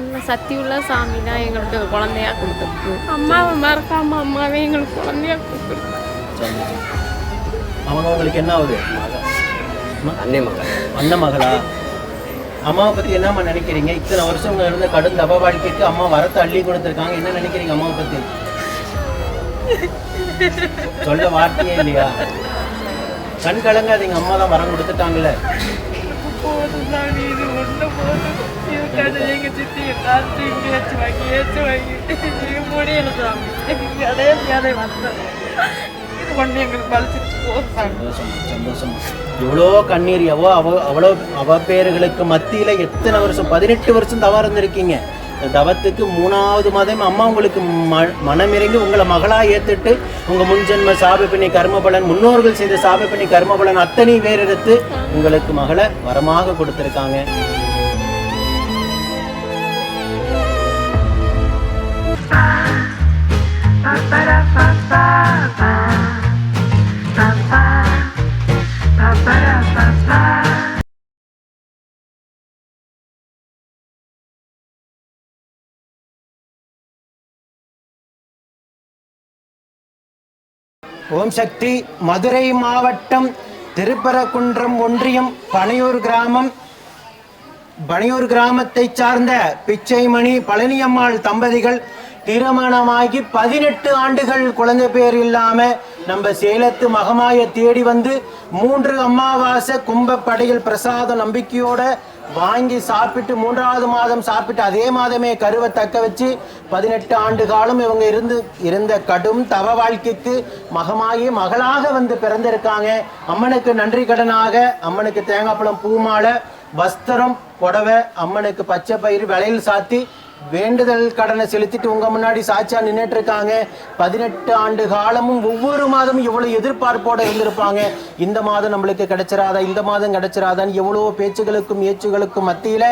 இந்த சக்தியுள்ள சாமி தான் எங்களுக்கு குழந்தையா கொடுத்துருக்கு. அம்மாவை மறக்காம அம்மாவே எங்களுக்கு குழந்தையா கொடுத்துருக்கு. அவங்க உங்களுக்கு என்ன ஆகுது? அன்னை மகள். அண்ணன் மகளா? அம்மாவை பத்தி என்னம்மா நினைக்கிறீங்க? இத்தனை வருஷம் இருந்த கடும் தப வாழ்க்கைக்கு அம்மா வரத்தை அள்ளி கொடுத்துருக்காங்க. என்ன நினைக்கிறீங்க அம்மாவை பத்தி? சொல்ல வார்த்தையே இல்லையா? கண் கலங்காதீங்க. அம்மா தான் வரம் கொடுத்துட்டாங்கல்ல. போதும் சாமி இது ஒன்று போதும். இதுக்காக எங்க சித்தி எல்லாத்தையும் இங்கே ஏச்சு வாங்கி ஏச்சு வாங்கி. இது முடியல சாமி. எங்களுக்கு கடைசி வந்தேன் இது ஒன்று எங்களுக்கு பழிச்சிட்டு போதும் சந்தோஷம் எவ்வளோ கண்ணீர் எவ்வளோ அவ அவ்வளோ அவ பேர்களுக்கு மத்தியில் எத்தனை வருஷம் பதினெட்டு வருஷம் தவறு இருந்திருக்கீங்க. தவத்துக்கு மூணாவது மாதம் அம்மா உங்களுக்கு ம மனமிறங்கி உங்களை மகளாக ஏத்துட்டு உங்க முன்ஜென்ம சாபப்பிணி கர்மபலன் முன்னோர்கள் செய்த சாபப்பிணி கர்மபலன் அத்தனை வேறெடுத்து உங்களுக்கு மகளை வரமாக கொடுத்துருக்காங்க. ஓம் சக்தி மதுரை மாவட்டம் திருப்பரக்குன்றம் ஒன்றியம் பனையூர் கிராமம். பனையூர் கிராமத்தை சார்ந்த பிச்சைமணி பழனியம்மாள் தம்பதிகள் திருமணமாகி பதினெட்டு ஆண்டுகள் குழந்தை பேர் இல்லாமல் நம்ம சேலத்து மகமாய தேடி வந்து மூன்று அமாவாசை கும்ப படையில் பிரசாதம் நம்பிக்கையோட வாங்கி சாப்பிட்டு மூன்றாவது மாதம் சாப்பிட்டு அதே மாதமே கருவை தக்க வச்சு பதினெட்டு ஆண்டு காலம் இவங்க இருந்து இருந்த கடும் தவ வாழ்க்கைக்கு மகமாகி மகளாக வந்து பிறந்திருக்காங்க. அம்மனுக்கு நன்றி கடனாக அம்மனுக்கு தேங்காய் பழம் பூமாலை வஸ்திரம் புடவை அம்மனுக்கு பச்சை பயிர் விளையில் சாத்தி வேண்டுதல் கடனை செலுத்திட்டு உங்க முன்னாடி சாட்சியா நின்றுட்டு இருக்காங்க பதினெட்டு ஆண்டு காலமும் ஒவ்வொரு மாதமும் எவ்வளவு எதிர்பார்ப்போட இருந்திருப்பாங்க. இந்த மாதம் நம்மளுக்கு கிடைச்சிராதா? இந்த மாதம் கிடைச்சிராதான்னு எவ்வளோ பேச்சுகளுக்கும் ஏச்சுகளுக்கும் மத்தியில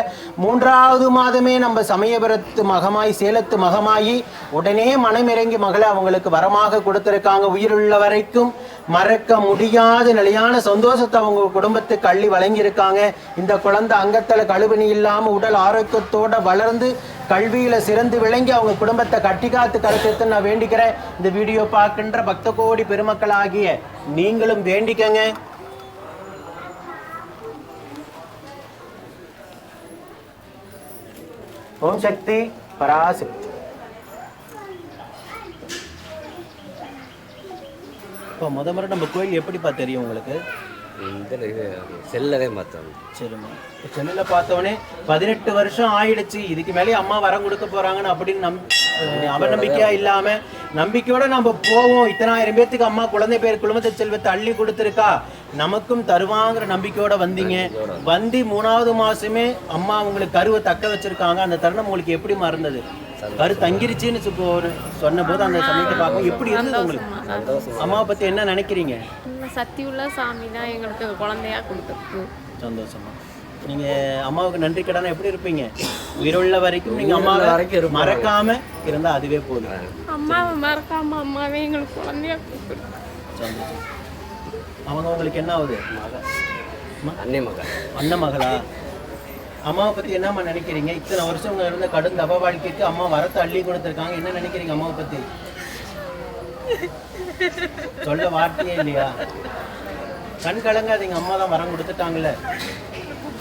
மூன்றாவது மாதமே நம்ம சமயபுரத்து மகமாய் சேலத்து மகமாயி உடனே மனமிறங்கி மகளை அவங்களுக்கு வரமாக கொடுத்திருக்காங்க. உயிருள்ள வரைக்கும் மறக்க முடியாத நிலையான சந்தோஷத்தை அவங்க குடும்பத்துக்கு அள்ளி வழங்கியிருக்காங்க. இந்த குழந்தை அங்கத்தில் கழுவினி இல்லாமல் உடல் ஆரோக்கியத்தோட வளர்ந்து கல்வியில சிறந்து விளங்கி அவங்க குடும்பத்தை கட்டி காத்து கருத்து நான் வேண்டிக்கிறேன். இந்த வீடியோ பார்க்கின்ற பக்த கோடி பெருமக்கள் ஆகிய நீங்களும் வேண்டிக்கங்க. ஓம் சக்தி பராசக்தி. இப்போ முத முறை நம்ம கோயில் எப்படிப்பா தெரியும் உங்களுக்கு? இதில் இது செல்லவே பார்த்தோம் சரிம்மா. இப்போ சென்னையில் பார்த்தவொடனே பதினெட்டு வருஷம் ஆயிடுச்சு. இதுக்கு மேலே அம்மா வரம் கொடுக்க போறாங்கன்னு அப்படின்னு நம் அவநம்பிக்கையா இல்லாம நம்பிக்கையோட நம்ம போவோம். இத்தனாயிரம் பேர்த்துக்கு அம்மா குழந்தை பேர் குடும்பத்தை செல்வத்தை அள்ளி கொடுத்துருக்கா? நமக்கும் தருவாங்கிற நம்பிக்கையோட வந்தீங்க. வந்து மூணாவது மாசமே அம்மா உங்களுக்கு கருவை தக்க வச்சிருக்காங்க. அந்த தருணம் உங்களுக்கு எப்படி மறந்தது? கரு தங்கிருச்சுன்னு சொன்ன போது அந்த சமயத்தை பார்க்கும் எப்படி இருந்தது உங்களுக்கு? அம்மாவை பத்தி என்ன நினைக்கிறீங்க? இந்த சக்தியுள்ள சாமி தான் எங்களுக்கு குழந்தையா கொடுத்துருக்கு. சந்தோஷமா? நீங்க அம்மாவுக்கு நன்றி கடனா எப்படி இருப்பீங்க? உயிருள்ள வரைக்கும் நீங்க அம்மாவை வரைக்கும். மறக்காம இருந்தா அதுவே போதும். அம்மாவை மறக்காம அம்மாவே எங்களுக்கு குழந்தையா அவங்க உங்களுக்கு என்ன ஆகுது? அன்னை மகள் அண்ணன் மகளா? அம்மாவை பத்தி என்னம்மா நினைக்கிறீங்க? இத்தனை வருஷம் உங்க இருந்த கடும் தப வாழ்க்கைக்கு அம்மா வரத்தை அள்ளி கொடுத்துருக்காங்க. என்ன நினைக்கிறீங்க அம்மாவை பத்தி? சொல்ல வார்த்தையே இல்லையா? கண் கலங்காதீங்க. அம்மா தான் வரம் கொடுத்துட்டாங்கல்ல.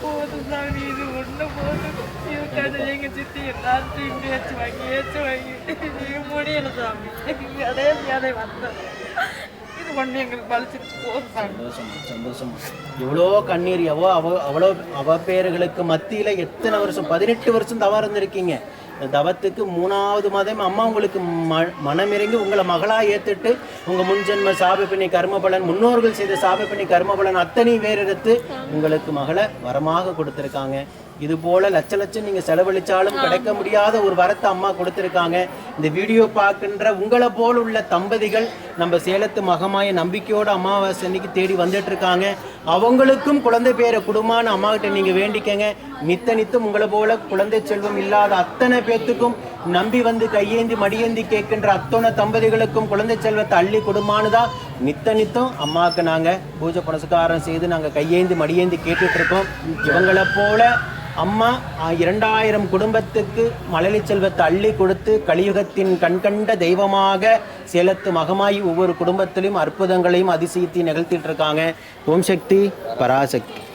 போதும் சாமி இது ஒன்று போதும். இதுக்காக எங்க சித்தி எல்லாத்தையும் இங்கே ஏச்சு வாங்கி ஏச்சு வாங்கி. இது முடியல சாமி. எங்களுக்கு கடைசி வந்தேன் இது ஒன்று எங்களுக்கு போதும் எவ்வளோ கண்ணீர் எவ்வளோ அவ அவ்வளோ அவ பேர்களுக்கு மத்தியில் எத்தனை வருஷம் பதினெட்டு வருஷம் தவம் இருந்திருக்கீங்க. இந்த தவத்துக்கு மூணாவது மாதம் அம்மா உங்களுக்கு ம மனமிறங்கி உங்களை மகளா ஏத்துட்டு உங்க முன்ஜென்ம சாபப்பிணி கர்மபலன் முன்னோர்கள் செய்த சாபப்பிணி கர்மபலன் அத்தனை வேறெடுத்து உங்களுக்கு மகளை வரமாக கொடுத்துருக்காங்க. இது போல லட்ச லட்சம் நீங்க செலவழிச்சாலும் கிடைக்க முடியாத ஒரு வரத்தை அம்மா கொடுத்துருக்காங்க. இந்த வீடியோ பார்க்கின்ற உங்களை போல் உள்ள தம்பதிகள் நம்ம சேலத்து மகமாய நம்பிக்கையோட அமாவாசை அன்னைக்கு தேடி வந்துட்டு இருக்காங்க அவங்களுக்கும் குழந்தை பேரை குடும்பம்னு அம்மா கிட்ட நீங்க வேண்டிக்கங்க. நித்த நித்தம் உங்களை போல குழந்தை செல்வம் இல்லாத அத்தனை பேத்துக்கும் நம்பி வந்து கையேந்தி மடியேந்தி கேட்கின்ற அத்தோன தம்பதிகளுக்கும் குழந்தை செல்வத்தை அள்ளி கொடுமானுதா? நித்த நித்தம் அம்மாவுக்கு நாங்கள் பூஜை புனஸ்காரம் செய்து நாங்கள் கையேந்தி மடியேந்தி கேட்டுட்டு இருக்கோம் இவங்களை போல அம்மா இரண்டாயிரம் குடும்பத்துக்கு மலரி செல்வத்தை அள்ளி கொடுத்து கலியுகத்தின் கண்கண்ட தெய்வமாக சேலத்து மகமாயி ஒவ்வொரு குடும்பத்திலையும் அற்புதங்களையும் அதிசயத்தையும் நிகழ்த்திட்டு இருக்காங்க ஓம் சக்தி பராசக்தி.